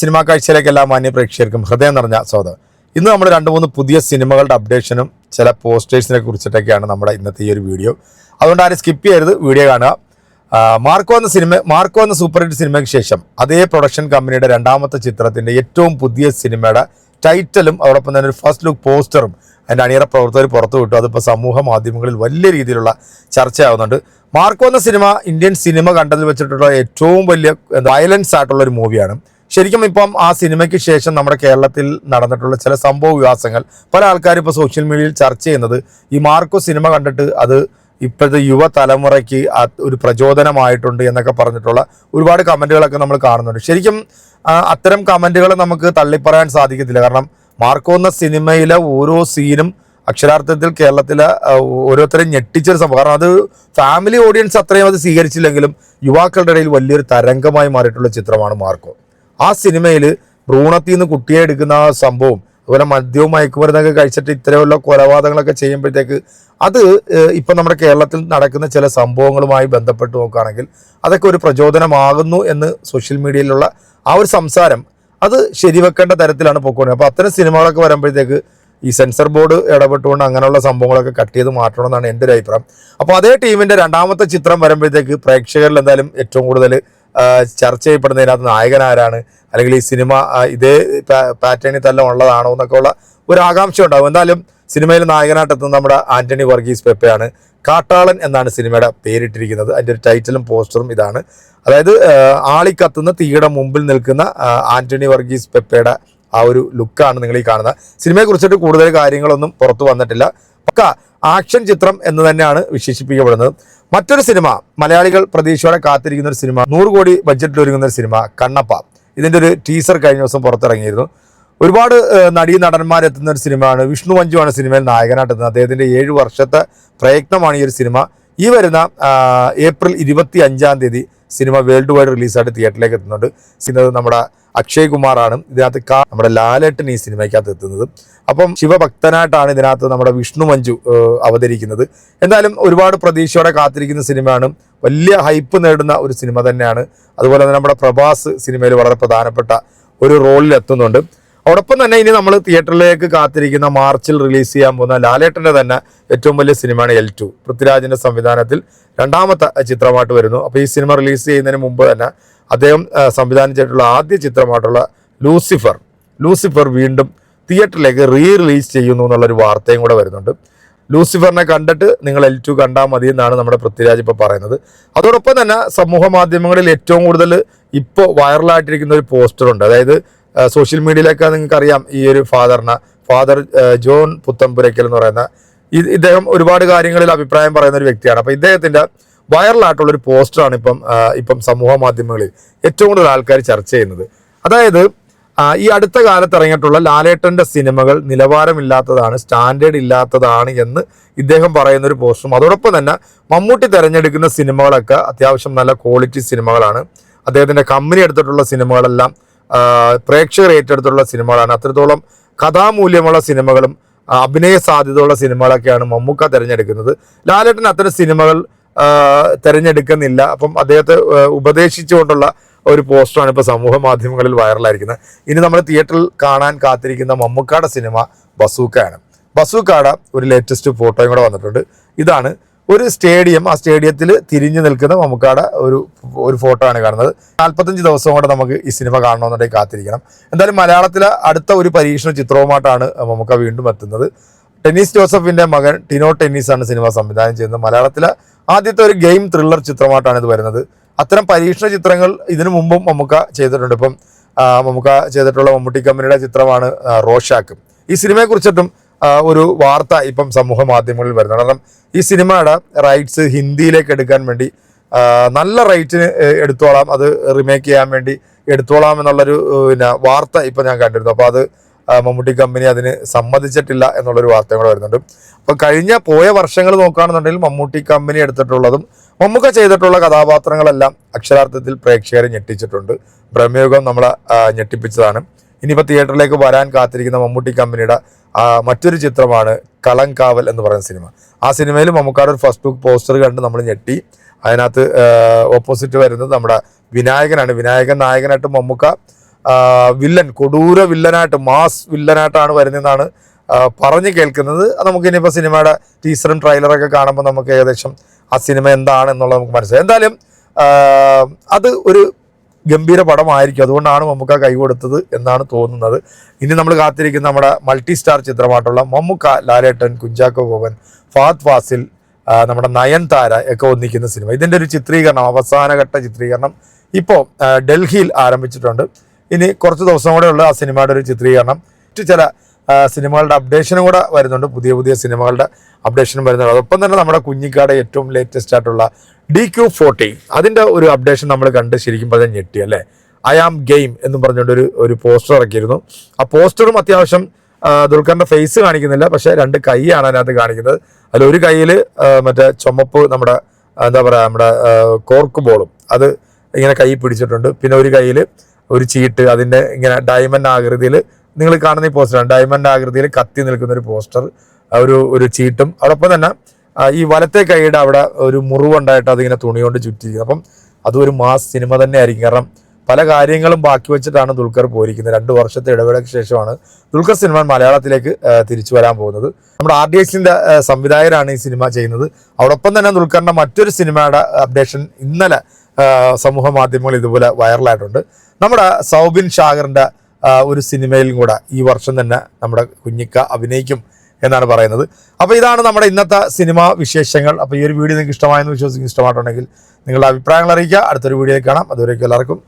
Cinema കാഴ്ചയിലേക്ക് എല്ലാ മാന്യ പ്രേക്ഷകർക്കും ഹൃദയം നിറഞ്ഞ സ്വാഗതം. ഇന്ന് നമ്മൾ രണ്ട് മൂന്ന് പുതിയ സിനിമകളുടെ അപ്ഡേഷനും ചില പോസ്റ്റേഴ്സിനെ കുറിച്ചിട്ടൊക്കെയാണ് നമ്മുടെ ഇന്നത്തെ ഈ ഒരു വീഡിയോ അതുകൊണ്ട് ആരും സ്കിപ്പ് ചെയ്യരുത് വീഡിയോ കാണുക. മാർക്കോ എന്ന സിനിമ മാർക്കോ എന്ന സൂപ്പർ ഹിറ്റ് സിനിമയ്ക്ക് ശേഷം അതേ പ്രൊഡക്ഷൻ കമ്പനിയുടെ രണ്ടാമത്തെ ചിത്രത്തിന്റെ ഏറ്റവും പുതിയ സിനിമയുടെ ടൈറ്റലും അതോടൊപ്പം തന്നെ ഒരു ഫസ്റ്റ് ലുക്ക് പോസ്റ്ററും അതിന്റെ അണിയറ പ്രവർത്തകർ പുറത്തു വിട്ടു. അതിപ്പോൾ സമൂഹ മാധ്യമങ്ങളിൽ വലിയ രീതിയിലുള്ള ചർച്ചയാവുന്നുണ്ട്. മാർക്കോ എന്ന സിനിമ ഇന്ത്യൻ സിനിമ കണ്ടതിൽ വെച്ചിട്ടുള്ള ഏറ്റവും വലിയ വയലൻസ് ആയിട്ടുള്ള ഒരു മൂവിയാണ് ശരിക്കും ഇപ്പം ആ സിനിമയ്ക്ക് ശേഷം നമ്മുടെ കേരളത്തിൽ നടന്നിട്ടുള്ള ചില സംഭവ വികാസങ്ങൾ പല ആൾക്കാരും ഇപ്പോൾ സോഷ്യൽ മീഡിയയിൽ ചർച്ച ചെയ്യുന്നത് ഈ മാർക്കോ സിനിമ കണ്ടിട്ട് അത് ഇപ്പോഴത്തെ യുവതലമുറയ്ക്ക് ഒരു പ്രചോദനമായിട്ടുണ്ട് എന്നൊക്കെ പറഞ്ഞിട്ടുള്ള ഒരുപാട് കമന്റുകളൊക്കെ നമ്മൾ കാണുന്നുണ്ട്. ശരിക്കും അത്തരം കമന്റുകൾ നമുക്ക് തള്ളിപ്പറയാൻ സാധിക്കത്തില്ല. കാരണം മാർക്കോ എന്ന സിനിമയിലെ ഓരോ സീനും അക്ഷരാർത്ഥത്തിൽ കേരളത്തിലെ ഓരോരുത്തരെയും ഞെട്ടിച്ചൊരു സംഭവം. കാരണം അത് ഫാമിലി ഓഡിയൻസ് അത്രയും അത് സ്വീകരിച്ചില്ലെങ്കിലും യുവാക്കളുടെ ഇടയിൽ വലിയൊരു തരംഗമായി മാറിയിട്ടുള്ള ചിത്രമാണ് മാർക്കോ. ആ സിനിമയിൽ ഭ്രൂണത്തിൽ നിന്ന് കുട്ടിയെ എടുക്കുന്ന ആ സംഭവം അതുപോലെ മദ്യവും മയക്കുമരുന്നൊക്കെ കഴിച്ചിട്ട് ഇത്തരമുള്ള കൊലപാതകങ്ങളൊക്കെ ചെയ്യുമ്പോഴത്തേക്ക് അത് ഇപ്പം നമ്മുടെ കേരളത്തിൽ നടക്കുന്ന ചില സംഭവങ്ങളുമായി ബന്ധപ്പെട്ട് നോക്കുകയാണെങ്കിൽ അതൊക്കെ ഒരു പ്രചോദനമാകുന്നു എന്ന് സോഷ്യൽ മീഡിയയിലുള്ള ആ ഒരു സംസാരം അത് ശരിവെക്കേണ്ട തരത്തിലാണ് പോയിക്കൊണ്ടത് അപ്പോൾ അത്തരം സിനിമകളൊക്കെ വരുമ്പോഴത്തേക്ക് ഈ സെൻസർ ബോർഡ് ഇടപെട്ടുകൊണ്ട് അങ്ങനെയുള്ള സംഭവങ്ങളൊക്കെ കട്ട് ചെയ്ത് മാറ്റണമെന്നാണ് എന്റെ ഒരു അഭിപ്രായം. അപ്പോൾ അതേ ടീമിന്റെ രണ്ടാമത്തെ ചിത്രം വരുമ്പോഴത്തേക്ക് പ്രേക്ഷകരിൽ എന്തായാലും ഏറ്റവും കൂടുതൽ ചർച്ച ചെയ്യപ്പെടുന്നതിനകത്ത് നായകൻ ആരാണ് അല്ലെങ്കിൽ ഈ സിനിമ ഇതേ പാറ്റേണിൽ തന്നെ ഉള്ളതാണോ എന്നൊക്കെ ഉള്ള ഒരു ആകാംക്ഷ ഉണ്ടാവും. എന്തായാലും സിനിമയിൽ നായകനായിട്ട് എത്തുന്ന നമ്മുടെ ആന്റണി വർഗീസ് പെപ്പയാണ്. കാട്ടാളൻ എന്നാണ് സിനിമയുടെ പേരിട്ടിരിക്കുന്നത്. അതിന്റെ ഒരു ടൈറ്റിലും പോസ്റ്ററും ഇതാണ്. അതായത് ആളിക്കത്തുന്ന തീയുടെ മുമ്പിൽ നിൽക്കുന്ന ആന്റണി വർഗീസ് പെപ്പയുടെ ആ ഒരു ലുക്കാണ് നിങ്ങൾ ഈ കാണുന്നത്. സിനിമയെ കുറിച്ചിട്ട് കൂടുതൽ കാര്യങ്ങളൊന്നും പുറത്തു വന്നിട്ടില്ല. പക്ക ആക്ഷൻ ചിത്രം എന്ന് തന്നെയാണ് വിശേഷിപ്പിക്കപ്പെടുന്നത്. മറ്റൊരു സിനിമ മലയാളികൾ പ്രതീക്ഷയോടെ കാത്തിരിക്കുന്ന ഒരു സിനിമ നൂറ് കോടി ബഡ്ജറ്റിൽ ഒരുങ്ങുന്ന ഒരു സിനിമ കണ്ണപ്പ. ഇതിന്റെ ഒരു ടീസർ കഴിഞ്ഞ ദിവസം പുറത്തിറങ്ങിയിരുന്നു. ഒരുപാട് നടീ നടന്മാരെത്തുന്ന ഒരു സിനിമയാണ് വിഷ്ണു മഞ്ജുവാണ് സിനിമയിൽ നായകനായിട്ട് എത്തുന്നത് അദ്ദേഹത്തിന്റെ ഏഴ് വർഷത്തെ പ്രയത്നമാണ് ഈ ഒരു സിനിമ. ഈ വരുന്ന ഏപ്രിൽ ഇരുപത്തി അഞ്ചാം തീയതി സിനിമ വേൾഡ് വൈഡ് റിലീസായിട്ട് തിയേറ്ററിലേക്ക് എത്തുന്നുണ്ട്. സിനിമ നമ്മുടെ അക്ഷയ് കുമാറാണ്. ഇതിനകത്ത് കാ നമ്മുടെ ലാലേട്ടൻ ഈ സിനിമയ്ക്കകത്ത് എത്തുന്നത്. അപ്പം ശിവഭക്തനായിട്ടാണ് ഇതിനകത്ത് നമ്മുടെ വിഷ്ണു മഞ്ജു അവതരിക്കുന്നത്. എന്തായാലും ഒരുപാട് പ്രതീക്ഷയോടെ കാത്തിരിക്കുന്ന സിനിമയാണ്. വലിയ ഹൈപ്പ് നേടുന്ന ഒരു സിനിമ തന്നെയാണ്. അതുപോലെ തന്നെ നമ്മുടെ പ്രഭാസ് സിനിമയിൽ വളരെ പ്രധാനപ്പെട്ട ഒരു റോളിൽ എത്തുന്നുണ്ട് അതോടൊപ്പം തന്നെ ഇനി നമ്മൾ തിയേറ്ററിലേക്ക് കാത്തിരിക്കുന്ന മാർച്ചിൽ റിലീസ് ചെയ്യാൻ പോകുന്ന ലാലേട്ടന്റെ തന്നെ ഏറ്റവും വലിയ സിനിമയാണ് എൽ ടു പൃഥ്വിരാജിന്റെ സംവിധാനത്തിൽ രണ്ടാമത്തെ ചിത്രമായിട്ട് വരുന്നു. അപ്പോൾ ഈ സിനിമ റിലീസ് ചെയ്യുന്നതിന് മുമ്പ് തന്നെ അദ്ദേഹം സംവിധാനം ചെയ്തിട്ടുള്ള ആദ്യ ചിത്രമായിട്ടുള്ള ലൂസിഫർ ലൂസിഫർ വീണ്ടും തിയേറ്ററിലേക്ക് റീ റിലീസ് ചെയ്യുന്നു എന്നുള്ളൊരു വാർത്തയും കൂടെ വരുന്നുണ്ട്. ലൂസിഫറിനെ കണ്ടിട്ട് നിങ്ങൾ എൽ ടു കണ്ടാൽ മതി എന്നാണ് നമ്മുടെ പൃഥ്വിരാജ് ഇപ്പോൾ പറയുന്നത്. അതോടൊപ്പം തന്നെ സമൂഹ മാധ്യമങ്ങളിൽ ഏറ്റവും കൂടുതൽ ഇപ്പോൾ വൈറലായിട്ടിരിക്കുന്ന ഒരു പോസ്റ്ററുണ്ട്. അതായത് സോഷ്യൽ മീഡിയയിലൊക്കെ നിങ്ങൾക്ക് അറിയാം ഈ ഒരു ഫാദറിനെ. ഫാദർ ജോൺ പുത്തമ്പുരയ്ക്കൽ എന്ന് പറയുന്ന ഇദ്ദേഹം ഒരുപാട് കാര്യങ്ങളിൽ അഭിപ്രായം പറയുന്ന ഒരു വ്യക്തിയാണ്. അപ്പോൾ ഇദ്ദേഹത്തിന്റെ വൈറലായിട്ടുള്ള ഒരു പോസ്റ്ററാണ് ഇപ്പം ഇപ്പം സമൂഹ മാധ്യമങ്ങളിൽ ഏറ്റവും കൂടുതൽ ആൾക്കാർ ചർച്ച ചെയ്യുന്നത്. അതായത് ഈ അടുത്ത കാലത്ത് ഇറങ്ങിയിട്ടുള്ള ലാലേട്ടന്റെ സിനിമകൾ നിലവാരമില്ലാത്തതാണ് സ്റ്റാൻഡേർഡ് ഇല്ലാത്തതാണ് എന്ന് ഇദ്ദേഹം പറയുന്ന ഒരു പോസ്റ്ററും അതോടൊപ്പം തന്നെ മമ്മൂട്ടി തിരഞ്ഞെടുക്കുന്ന സിനിമകളൊക്കെ അത്യാവശ്യം നല്ല ക്വാളിറ്റി സിനിമകളാണ്. അദ്ദേഹത്തിന്റെ കമ്പനി എടുത്തിട്ടുള്ള സിനിമകളെല്ലാം പ്രേക്ഷകർ ഏറ്റെടുത്തുള്ള സിനിമകളാണ്. അത്രത്തോളം കഥാമൂല്യമുള്ള സിനിമകളും അഭിനയ സാധ്യതയുള്ള സിനിമകളൊക്കെയാണ് മമ്മൂക്ക തിരഞ്ഞെടുക്കുന്നത്. ലാലേട്ടൻ അത്തരം സിനിമകൾ തിരഞ്ഞെടുക്കുന്നില്ല. അപ്പം അദ്ദേഹത്തെ ഉപദേശിച്ചുകൊണ്ടുള്ള ഒരു പോസ്റ്ററാണ് ഇപ്പോൾ സമൂഹ മാധ്യമങ്ങളിൽ വൈറലായിരിക്കുന്നത്. ഇനി നമ്മൾ തിയേറ്ററിൽ കാണാൻ കാത്തിരിക്കുന്ന മമ്മൂക്കയുടെ സിനിമ ബസൂക്കയാണ്. ബസൂക്കയുടെ ഒരു ലേറ്റസ്റ്റ് ഫോട്ടോയും കൂടെ വന്നിട്ടുണ്ട്. ഇതാണ് ഒരു സ്റ്റേഡിയം ആ സ്റ്റേഡിയത്തിൽ തിരിഞ്ഞു നിൽക്കുന്ന മമ്മൂക്കയുടെ ഒരു ഒരു ഫോട്ടോ ആണ് കാണുന്നത്. നാൽപ്പത്തഞ്ച് ദിവസം കൊണ്ട് നമുക്ക് ഈ സിനിമ കാണണമെന്നുണ്ടെങ്കിൽ കാത്തിരിക്കണം. എന്തായാലും മലയാളത്തിലെ അടുത്ത ഒരു പരീക്ഷണ ചിത്രവുമായിട്ടാണ് മമ്മൂക്ക വീണ്ടും എത്തുന്നത്. ടെന്നീസ് ജോസഫിന്റെ മകൻ ടിനോ ടെന്നീസ് ആണ് സിനിമ സംവിധാനം ചെയ്യുന്നത്. മലയാളത്തിലെ ആദ്യത്തെ ഒരു ഗെയിം ത്രില്ലർ ചിത്രമായിട്ടാണ് ഇത് വരുന്നത്. അത്തരം പരീക്ഷണ ചിത്രങ്ങൾ ഇതിനു മുമ്പും മമ്മൂക്ക ചെയ്തിട്ടുണ്ട്. ഇപ്പം മമ്മൂക്ക ചെയ്തിട്ടുള്ള മമ്മൂട്ടി കമ്പനിയുടെ ചിത്രമാണ് റോഷാക്ക്. ഈ സിനിമയെ കുറിച്ചിട്ടും ആ, ഒരു വാർത്ത ഇപ്പം സമൂഹ മാധ്യമങ്ങളിൽ വരുന്നത് കാരണം ഈ സിനിമയുടെ റൈറ്റ്സ് ഹിന്ദിയിലേക്ക് എടുക്കാൻ വേണ്ടി നല്ല റൈറ്റിന് എടുത്തോളാം അത് റിമേക്ക് ചെയ്യാൻ വേണ്ടി എടുത്തോളാം എന്നുള്ളൊരു പിന്നെ വാർത്ത ഇപ്പം ഞാൻ കണ്ടിരുന്നു. അപ്പോൾ അത് മമ്മൂട്ടി കമ്പനി അതിന് സമ്മതിച്ചിട്ടില്ല എന്നുള്ളൊരു വാർത്ത കൂടെ വരുന്നുണ്ട്. അപ്പോൾ കഴിഞ്ഞ പോയ വർഷങ്ങൾ നോക്കുകയാണെന്നുണ്ടെങ്കിൽ മമ്മൂട്ടി കമ്പനി എടുത്തിട്ടുള്ളതും മമ്മൂക്ക ചെയ്തിട്ടുള്ള കഥാപാത്രങ്ങളെല്ലാം അക്ഷരാർത്ഥത്തിൽ പ്രേക്ഷകരെ ഞെട്ടിച്ചിട്ടുണ്ട്. ബ്രഹ്മയുഗം നമ്മളെ ഞെട്ടിപ്പിച്ചതാണ്. ഇനിയിപ്പോൾ തിയേറ്ററിലേക്ക് വരാൻ കാത്തിരിക്കുന്ന മമ്മൂട്ടി കമ്പനിയുടെ മറ്റൊരു ചിത്രമാണ് കളങ്കാവൽ എന്ന് പറയുന്ന സിനിമ. ആ സിനിമയിൽ മമ്മൂക്കാട് ഒരു ഫസ്റ്റ് ലുക്ക് പോസ്റ്റർ കണ്ട് നമ്മൾ ഞെട്ടി. അതിനകത്ത് ഓപ്പോസിറ്റ് വരുന്നത് നമ്മുടെ വിനായകനാണ്. വിനായകൻ നായകനായിട്ട് മമ്മൂക്ക വില്ലൻ കൊടൂര വില്ലനായിട്ട് മാസ് വില്ലനായിട്ടാണ് വരുന്നതെന്നാണ് പറഞ്ഞു കേൾക്കുന്നത്. നമുക്ക് ഇനിയിപ്പോൾ സിനിമയുടെ ടീസറും ട്രെയിലറൊക്കെ കാണുമ്പോൾ നമുക്ക് ഏകദേശം ആ സിനിമ എന്താണ് എന്നുള്ളത് നമുക്ക് മനസ്സിലായി. എന്തായാലും അത് ഒരു ഗംഭീര പടമായിരിക്കും അതുകൊണ്ടാണ് മമ്മൂക്ക കൈ കൊടുത്തത് എന്നാണ് തോന്നുന്നത്. ഇനി നമ്മൾ കാത്തിരിക്കുന്ന നമ്മുടെ മൾട്ടി സ്റ്റാർ ചിത്രമായിട്ടുള്ള മമ്മൂക്ക ലാലേട്ടൻ കുഞ്ചാക്കോ ബോബൻ ഫാത് ഫാസിൽ നമ്മുടെ നയൻതാര ഒക്കെ ഒന്നിക്കുന്ന സിനിമ. ഇതിന്റെ ഒരു ചിത്രീകരണം അവസാനഘട്ട ചിത്രീകരണം ഇപ്പോൾ ഡൽഹിയിൽ ആരംഭിച്ചിട്ടുണ്ട്. ഇനി കുറച്ച് ദിവസം കൂടെ ഉള്ള ആ സിനിമയുടെ ഒരു ചിത്രീകരണം. മറ്റു ചില സിനിമകളുടെ അപ്ഡേഷനും കൂടെ വരുന്നുണ്ട്. പുതിയ പുതിയ സിനിമകളുടെ അപ്ഡേഷനും വരുന്നുണ്ട്. അതൊപ്പം തന്നെ നമ്മുടെ കുഞ്ഞിക്കാട് ഏറ്റവും ലേറ്റസ്റ്റ് ആയിട്ടുള്ള ഡി ക്യു ഫോർട്ടി അതിന്റെ ഒരു അപ്ഡേഷൻ നമ്മൾ കണ്ട് ശരിക്കും പറഞ്ഞാൽ ഞെട്ടി അല്ലേ? ഐ ആം ഗെയിം എന്ന് പറഞ്ഞുകൊണ്ട് ഒരു ഒരു പോസ്റ്റർ ഇറക്കിയിരുന്നു. ആ പോസ്റ്ററും അത്യാവശ്യം ദുൽഖറിന്റെ ഫേസ് കാണിക്കുന്നില്ല. പക്ഷേ രണ്ട് കൈയാണ് അതിനകത്ത് കാണിക്കുന്നത്. അതിൽ ഒരു കയ്യിൽ മറ്റേ ചുമപ്പ് നമ്മുടെ എന്താ പറയുക നമ്മുടെ കോർക്ക് ബോളും. അത് ഇങ്ങനെ കൈ പിടിച്ചിട്ടുണ്ട്. പിന്നെ ഒരു കയ്യിൽ ഒരു ചീട്ട് അതിന്റെ ഇങ്ങനെ ഡയമണ്ട് ആകൃതിയിൽ നിങ്ങൾ കാണുന്ന ഈ പോസ്റ്ററാണ് ഡയമണ്ട് ആകൃതിയിൽ കത്തി നിൽക്കുന്ന ഒരു പോസ്റ്റർ ഒരു ഒരു ചീട്ടും. അതോടൊപ്പം തന്നെ ഈ വലത്തെ കൈയുടെ അവിടെ ഒരു മുറിവുണ്ടായിട്ട് അതിങ്ങനെ തുണി കൊണ്ട് ചുറ്റിയിരിക്കുന്നത് അപ്പം അതും ഒരു മാസ് സിനിമ തന്നെ ആയിരിക്കും കാരണം പല കാര്യങ്ങളും ബാക്കി വെച്ചിട്ടാണ് ദുൽഖർ പോയിരിക്കുന്നത്. രണ്ട് വർഷത്തെ ഇടവേളയ്ക്ക് ശേഷമാണ് ദുൽഖർ സിനിമ മലയാളത്തിലേക്ക് തിരിച്ചു വരാൻ പോകുന്നത്. നമ്മുടെ ആർ ഡി എക്സിന്റെ സംവിധായകരാണ് ഈ സിനിമ ചെയ്യുന്നത്. അതോടൊപ്പം തന്നെ ദുൽഖറിന്റെ മറ്റൊരു സിനിമയുടെ അപ്ഡേഷൻ ഇന്നലെ സമൂഹ മാധ്യമങ്ങൾ ഇതുപോലെ വൈറലായിട്ടുണ്ട് നമ്മുടെ സൗബിൻ ഷാഗറിന്റെ ആ, ഒരു സിനിമയിലും കൂടെ ഈ വർഷം തന്നെ നമ്മുടെ കുഞ്ഞിക്ക അഭിനയിക്കും എന്നാണ് പറയുന്നത്. അപ്പോൾ ഇതാണ് നമ്മുടെ ഇന്നത്തെ സിനിമാ വിശേഷങ്ങൾ. അപ്പോൾ ഈ ഒരു വീഡിയോ നിങ്ങൾക്ക് ഇഷ്ടമായെന്ന് വിശ്വസിക്കും ഇഷ്ടമായിട്ടുണ്ടെങ്കിൽ നിങ്ങളുടെ അഭിപ്രായങ്ങൾ അറിയിക്കുക. അടുത്തൊരു വീഡിയോയിൽ കാണാം. അതുവരേക്കും എല്ലാവർക്കും